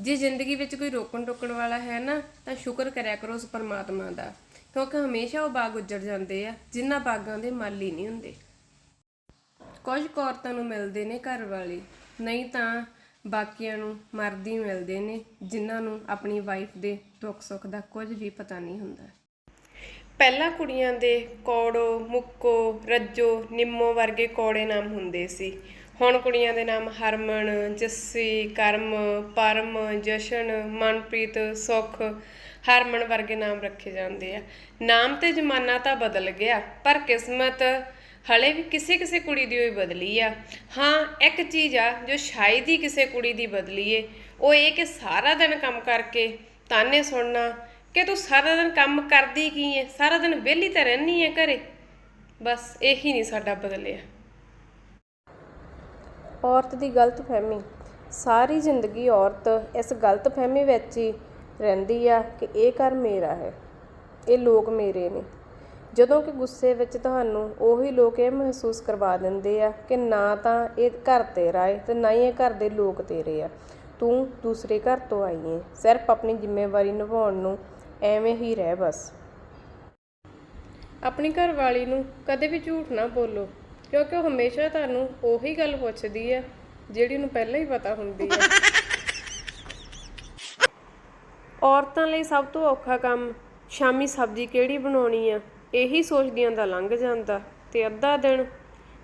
ਜੇ ਜ਼ਿੰਦਗੀ ਵਿੱਚ ਕੋਈ ਰੋਕਣ ਟੋਕਣ ਵਾਲਾ ਹੈ ਨਾ, ਤਾਂ ਸ਼ੁਕਰ ਕਰਿਆ ਕਰੋ ਉਸ ਪਰਮਾਤਮਾ ਦਾ, ਕਿਉਂਕਿ ਹਮੇਸ਼ਾ ਉਹ ਬਾਗ ਉੱਜੜ ਜਾਂਦੇ ਆ, ਜਿਨ੍ਹਾਂ ਬਾਗਾਂ ਦੇ ਮਾਲੀ ਨਹੀਂ ਹੁੰਦੇ। ਕੁਝ ਔਰਤਾਂ ਨੂੰ ਮਿਲਦੇ ਨੇ ਘਰ ਵਾਲੇ, ਨਹੀਂ ਤਾਂ ਬਾਕੀਆਂ ਨੂੰ ਮਰਦੀ ਮਿਲਦੇ ਨੇ, ਜਿਨ੍ਹਾਂ ਨੂੰ ਆਪਣੀ ਵਾਈਫ ਦੇ ਦੁੱਖ ਸੁੱਖ ਦਾ ਕੁਝ ਵੀ ਪਤਾ ਨਹੀਂ ਹੁੰਦਾ। ਪਹਿਲਾਂ ਕੁੜੀਆਂ ਦੇ ਕੌੜੋ, ਮੁੱਕੋ, ਰੱਜੋ, ਨਿੰਮੋ ਵਰਗੇ ਕੌੜੇ ਨਾਮ ਹੁੰਦੇ ਸੀ। ਹੁਣ ਕੁੜੀਆਂ ਦੇ ਨਾਮ ਹਰਮਨ, ਜੱਸੀ, ਕਰਮ, ਪਰਮ, ਜਸ਼ਨ, ਮਨਪ੍ਰੀਤ, ਸੁਖ ਹਰਮਨ ਵਰਗੇ ਨਾਮ ਰੱਖੇ ਜਾਂਦੇ ਆ। ਨਾਮ ਤੇ ਜ਼ਮਾਨਾ ਤਾਂ ਬਦਲ ਗਿਆ, ਪਰ ਕਿਸਮਤ ਹਲੇ ਵੀ ਕਿਸੇ ਕਿਸੇ ਕੁੜੀ ਦੀ ਹੋਈ ਬਦਲੀ ਆ। ਹਾਂ, ਇੱਕ ਚੀਜ਼ ਆ ਜੋ ਸ਼ਾਇਦ ਹੀ ਕਿਸੇ ਕੁੜੀ ਦੀ ਬਦਲੀ ਏ, ਉਹ ਇਹ ਕਿ ਸਾਰਾ ਦਿਨ ਕੰਮ ਕਰਕੇ ਤਾਨੇ ਸੁਣਨਾ ਕਿ ਤੂੰ ਸਾਰਾ ਦਿਨ ਕੰਮ ਕਰਦੀ ਕੀ ਏ ਸਾਰਾ ਦਿਨ ਵਿਹਲੀ ਤਾਂ ਰਹਿਨੀ ਏ ਘਰੇ। ਬਸ ਇਹੀ ਨਹੀਂ ਸਾਡਾ ਬਦਲਿਆ। ਔਰਤ ਦੀ ਗਲਤ ਫਹਿਮੀ। ਸਾਰੀ ਜ਼ਿੰਦਗੀ ਔਰਤ ਇਸ ਗਲਤ ਫਹਿਮੀ ਵਿੱਚ ਹੀ ਰਹਿੰਦੀ ਆ ਕਿ ਇਹ ਘਰ ਮੇਰਾ ਹੈ। ਇਹ ਲੋਕ ਮੇਰੇ ਨੇ। ਜਦੋਂ ਕਿ ਗੁੱਸੇ ਵਿੱਚ ਤੁਹਾਨੂੰ ਉਹੀ ਲੋਕ ਇਹ ਮਹਿਸੂਸ ਕਰਵਾ ਦਿੰਦੇ ਆ ਕਿ ਨਾ ਤਾਂ ਇਹ ਘਰ ਤੇਰਾ ਏ ਤੇ ਨਾ ਹੀ ਇਹ ਘਰ ਦੇ ਲੋਕ ਤੇਰੇ ਆ। ਤੂੰ ਦੂਸਰੇ ਘਰ ਤੋਂ ਆਈ ਹੈ ਸਿਰਫ ਆਪਣੀ ਜ਼ਿੰਮੇਵਾਰੀ ਨਿਭਾਉਣ ਨੂੰ ਐਵੇਂ ਹੀ ਰਹਿ ਬਸ। ਆਪਣੀ ਘਰ ਵਾਲੀ ਨੂੰ ਕਦੇ ਵੀ ਝੂਠ ਨਾ ਬੋਲੋ ਕਿਉਂਕਿ ਉਹ ਹਮੇਸ਼ਾ ਤੁਹਾਨੂੰ ਉਹੀ ਗੱਲ ਪੁੱਛਦੀ ਹੈ ਜਿਹੜੀ ਉਹਨੂੰ ਪਹਿਲਾਂ ਹੀ ਪਤਾ ਹੁੰਦੀ ਹੈ। ਔਰਤਾਂ ਲਈ ਸਭ ਤੋਂ ਔਖਾ ਕੰਮ ਸ਼ਾਮੀ ਸਬਜ਼ੀ ਕਿਹੜੀ ਬਣਾਉਣੀ ਆ ਇਹੀ ਸੋਚਦੀਆਂ ਦਾ ਲੰਘ ਜਾਂਦਾ ਤੇ ਅੱਧਾ ਦਿਨ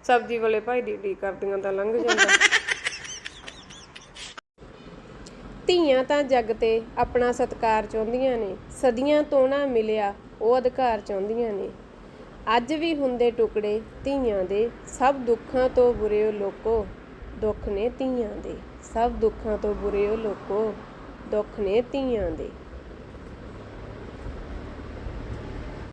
ਸਬਜ਼ੀ ਵਾਲੇ ਭਾਈ ਦੀ ਡੀ ਕਰਦੀਆਂ ਦਾ ਲੰਘ ਜਾਂਦਾ। ਧੀਆਂ ਤਾਂ ਜੱਗ ਤੇ ਆਪਣਾ ਸਤਕਾਰ ਚਾਹੁੰਦੀਆਂ ਨੇ, ਸਦੀਆਂ ਤੋਂ ਨਾ ਮਿਲਿਆ ਉਹ ਅਧਿਕਾਰ ਚਾਹੁੰਦੀਆਂ ਨੇ। ਅੱਜ ਵੀ ਹੁੰਦੇ ਟੁਕੜੇ ਧੀਆਂ ਦੇ, ਸਭ ਦੁੱਖਾਂ ਤੋਂ ਬੁਰੇ ਉਹ ਲੋਕੋ, ਦੁੱਖ ਨੇ ਧੀਆਂ ਦੇ। ਸਭ ਦੁੱਖਾਂ ਤੋਂ ਬੁਰੇ ਉਹ ਲੋਕੋ, ਦੁੱਖ ਨੇ ਧੀਆਂ ਦੇ।